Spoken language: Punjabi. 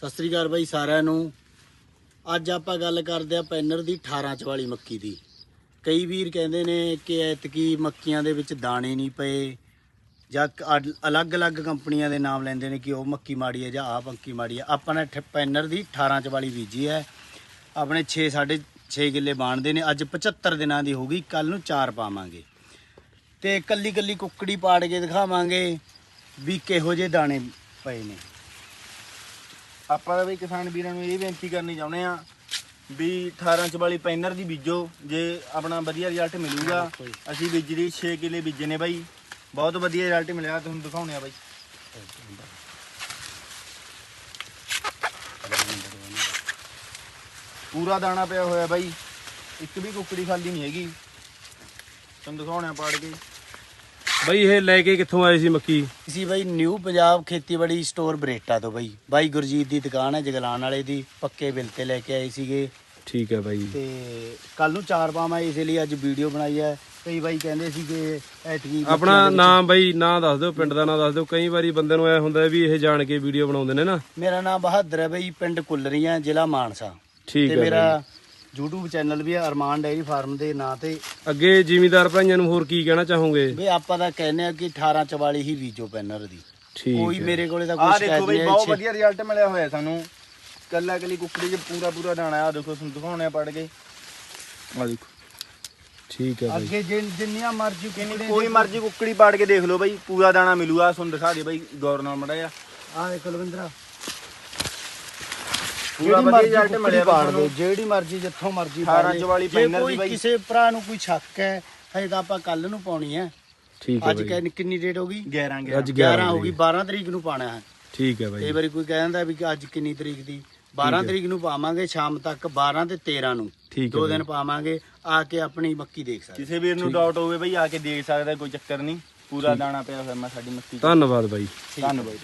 ਸਤਿ ਸ੍ਰੀ ਅਕਾਲ ਬਾਈ ਸਾਰਿਆਂ ਨੂੰ। ਅੱਜ ਆਪਾਂ ਗੱਲ ਕਰਦੇ ਆ ਪੈਨਰ ਦੀ 18 ਚ ਵਾਲੀ ਮੱਕੀ ਦੀ। ਕਈ ਵੀਰ ਕਹਿੰਦੇ ਨੇ ਕਿ ਐਤਕੀ ਮੱਕੀਆਂ ਦੇ ਵਿੱਚ ਦਾਣੇ ਨਹੀਂ ਪਏ ਜਾਂ ਕ- ਅਲੱਗ-ਅਲੱਗ ਕੰਪਨੀਆਂ ਦੇ ਨਾਮ ਲੈਂਦੇ ਨੇ ਕਿ ਉਹ ਮੱਕੀ ਮਾੜੀ ਹੈ ਜਾਂ ਆਹ ਮੱਕੀ ਮਾੜੀ ਹੈ। ਆਪਾਂ ਨੇ ਠ- ਪੈਨਰ ਦੀ 18 ਚ ਵਾਲੀ ਬੀਜੀ ਹੈ। ਆਪਣੇ 6 6.5 ਕਿੱਲੇ ਬਾਣਦੇ ਨੇ। ਅੱਜ 75 ਦਿਨਾਂ ਦੀ ਹੋ ਗਈ ਕੱਲ ਨੂੰ 4 ਪਾਵਾਂਗੇ। ਤੇ ਕੱਲੀ ਕੱਲੀ ਕੁੱਕੜੀ ਪਾੜ ਕੇ ਦਿਖਾਵਾਂਗੇ ਵੀ ਕਿਹੋ ਜਿਹੇ ਦਾਣੇ ਪਏ ਨੇ। ਆਪਾਂ ਤਾਂ ਬਈ ਕਿਸਾਨ ਵੀਰਾਂ ਨੂੰ ਇਹ ਬੇਨਤੀ ਕਰਨੀ ਚਾਹੁੰਦੇ ਆ ਵੀ 18 44 ਪੈਨਰ ਦੀ ਬੀਜੋ ਜੇ ਆਪਣਾ ਵਧੀਆ ਰਿਜ਼ਲਟ ਮਿਲੂਗਾ। ਅਸੀਂ ਬੀਜਰੀ 6 ਕਿੱਲੇ ਬੀਜੇ ਨੇ ਬਾਈ। ਬਹੁਤ ਵਧੀਆ ਰਿਜ਼ਲਟ ਮਿਲਿਆ ਤੁਹਾਨੂੰ ਦਿਖਾਉਣੇ ਆ ਬਾਈ। ਪੂਰਾ ਦਾਣਾ ਪਿਆ ਹੋਇਆ ਬਾਈ। ਇੱਕ ਵੀ ਕੁੱਕੜੀ ਖਾਲੀ ਨਹੀਂ ਹੈਗੀ। ਤੁਹਾਨੂੰ ਦਿਖਾਉਣੇ ਆ ਪਾੜ ਕੇ। ਬਈ ਇਹ ਲੈ ਕੇ ਕਿੱਥੋਂ ਆਏ ਸੀ ਮੱਕੀ? ਇਸੀ ਬਾਈ ਨਿਊ ਪੰਜਾਬ ਖੇਤੀਬਾੜੀ ਸਟੋਰ ਬਰੇਟਾ ਤੋਂ ਬਾਈ। ਬਾਈ ਗੁਰਜੀਤ ਦੀ ਦੁਕਾਨ ਹੈ ਜਗਲਾਨ ਵਾਲੇ ਦੀ। ਪੱਕੇ ਬਿੱਲ ਤੇ ਲੈ ਕੇ ਆਏ ਸੀਗੇ। ਠੀਕ ਹੈ ਬਾਈ। ਤੇ ਕੱਲ ਨੂੰ ਚਾਰ ਪਾਵਾਂ ਇਸ ਲਈ ਅੱਜ ਵੀਡੀਓ ਬਣਾਈ ਹੈ। ਕਈ ਬਾਈ ਕਹਿੰਦੇ ਸੀ ਕਿ ਐਤਕੀ ਆਪਣਾ ਨਾਮ ਬਾਈ ਨਾਂ ਦੱਸ ਦਿਓ ਪਿੰਡ ਦਾ ਨਾਂ ਦੱਸ ਦਿਓ। ਕਈ ਵਾਰੀ ਬੰਦੇ ਨੂੰ ਐ ਹੁੰਦਾ ਵੀ ਇਹ ਜਾਣ ਕੇ ਵੀਡੀਓ ਬਣਾਉਂਦੇ ਨੇ ਨਾ। ਮੇਰਾ ਨਾਮ ਬਹਾਦਰ ਹੈ ਬਾਈ ਪਿੰਡ ਕੁੱਲਰੀਆਂ ਜ਼ਿਲ੍ਹਾ ਮਾਨਸਾ। ਠੀਕ ਤੇ ਹੈ ਮੇਰਾ YouTube ਚੈਨਲ ਵੀ ਹੈ ਅਰਮਾਨ ਡੇਅਰੀ ਫਾਰਮ ਦੇ ਨਾਂ ਤੇ। ਅੱਗੇ ਜ਼ਿਮੀਦਾਰ ਭਾਈਆਂ ਨੂੰ ਹੋਰ ਕੀ ਕਹਿਣਾ ਚਾਹੋਗੇ? ਵੀ ਆਪਾਂ ਤਾਂ ਕਹਿੰਦੇ ਆ ਕਿ 18 44 ਹੀ ਬੀਜੋ ਪੈਨਰ ਦੀ। ਠੀਕ ਕੋਈ ਮੇਰੇ ਕੋਲੇ ਤਾਂ ਆਹ ਕੋਈ ਦੇਖੋ ਬਈ ਬਹੁਤ ਵਧੀਆ ਰਿਜ਼ਲਟ ਮਿਲਿਆ ਹੋਇਆ ਸਾਨੂੰ। ਕੱਲਾ ਕੱਲੀ ਕੁੱਕੜੀ 'ਚ ਪੂਰਾ ਪੂਰਾ ਦਾਣਾ ਆ ਦੇਖੋ ਤੁਹਾਨੂੰ ਦਿਖਾਉਣੇ ਆ ਪੜ ਕੇ। ਆ ਦੇਖੋ। ਠੀਕ ਹੈ ਬਾਈ। ਅੱਗੇ ਜਿਨ- ਜਿੰਨੀਆਂ ਮਰਜ਼ੀ ਕਿੰਨੀ ਕੋਈ ਮਰਜ਼ੀ ਕੁੱਕੜੀ ਪਾੜ ਕੇ ਦੇਖ ਲਓ ਬਾਈ ਪੂਰਾ ਦਾਣਾ ਮਿਲੂਗਾ ਤੁਹਾਨੂੰ ਦਿਖਾ ਦੇ ਬਾਈ ਗੌਰ ਨਾਲ ਮੜਾ ਆ ਆ ਦੇਖ ਲਵਿੰਦਰਾ। ਪੂਰਾ ਜਿਹੜੀ ਵਧੀਆ ਮਰਜ਼ੀ result ਮਿਲਿਆ ਪਾੜ ਬਈ ਦਿਓ ਜਿਹੜੀ ਮਰਜ਼ੀ ਜਿੱਥੋਂ ਮਰਜ਼ੀ 18 ਚ ਵਾਲੀ ਜੇ ਪੈਨਲ ਕੋਈ ਦੀ ਬਾਈ। ਕਿਸੇ ਭਰਾ ਨੂੰ ਕੋਈ ਸ਼ੱਕ ਹੈ ਹਜੇ ਤਾਂ ਆਪਾਂ ਕੱਲ ਨੂੰ ਪਾਉਣੀ ਹੈ। ਠੀਕ ਹੈ ਅੱਜ ਬਾਈ। ਕਿੰਨੀ- ਕਿੰਨੀ ਡੇਟ ਹੋ ਗਈ? 11 ਅੱਜ 11 11 ਹੋ ਗਈ 12 ਤਰੀਕ ਨੂੰ ਪਾਣਾ ਹੈ। ਠੀਕ ਹੈ ਕਈ ਬਾਈ ਵਾਰੀ ਕੋਈ ਕਹਿੰਦਾ ਵੀ ਕਿ ਅੱਜ ਕਿੰਨੀ ਤਰੀਕ ਦੀ? 12 ਤਰੀਕ ਨੂੰ ਪਾਵਾਂਗੇ ਸ਼ਾਮ ਤੱਕ 12 ਤੇ 13 ਨੂੰ। ਠੀਕ ਹੈ ਦੋ। ਦਿਨ ਪਾਵਾਂਗੇ ਆ ਕੇ ਆਪਣੀ ਮੱਕੀ ਦੇਖ ਸਕਦੇ। ਕਿਸੇ ਵੀਰ ਨੂੰ ਡਾਊਟ ਹੋਵੇ ਬਾਈ ਆ ਕੇ ਦੇਖ ਸਕਦਾ ਕੋਈ ਚੱਕਰ ਨਹੀਂ। ਪੂਰਾ ਦਾਣਾ ਪਿਆ ਹੋਇਆ ਮੈਂ ਸਾਡੀ ਮੱਕੀ 'ਚ। ਧੰਨਵਾਦ ਬਾਈ। ਧੰਨਵਾਦ।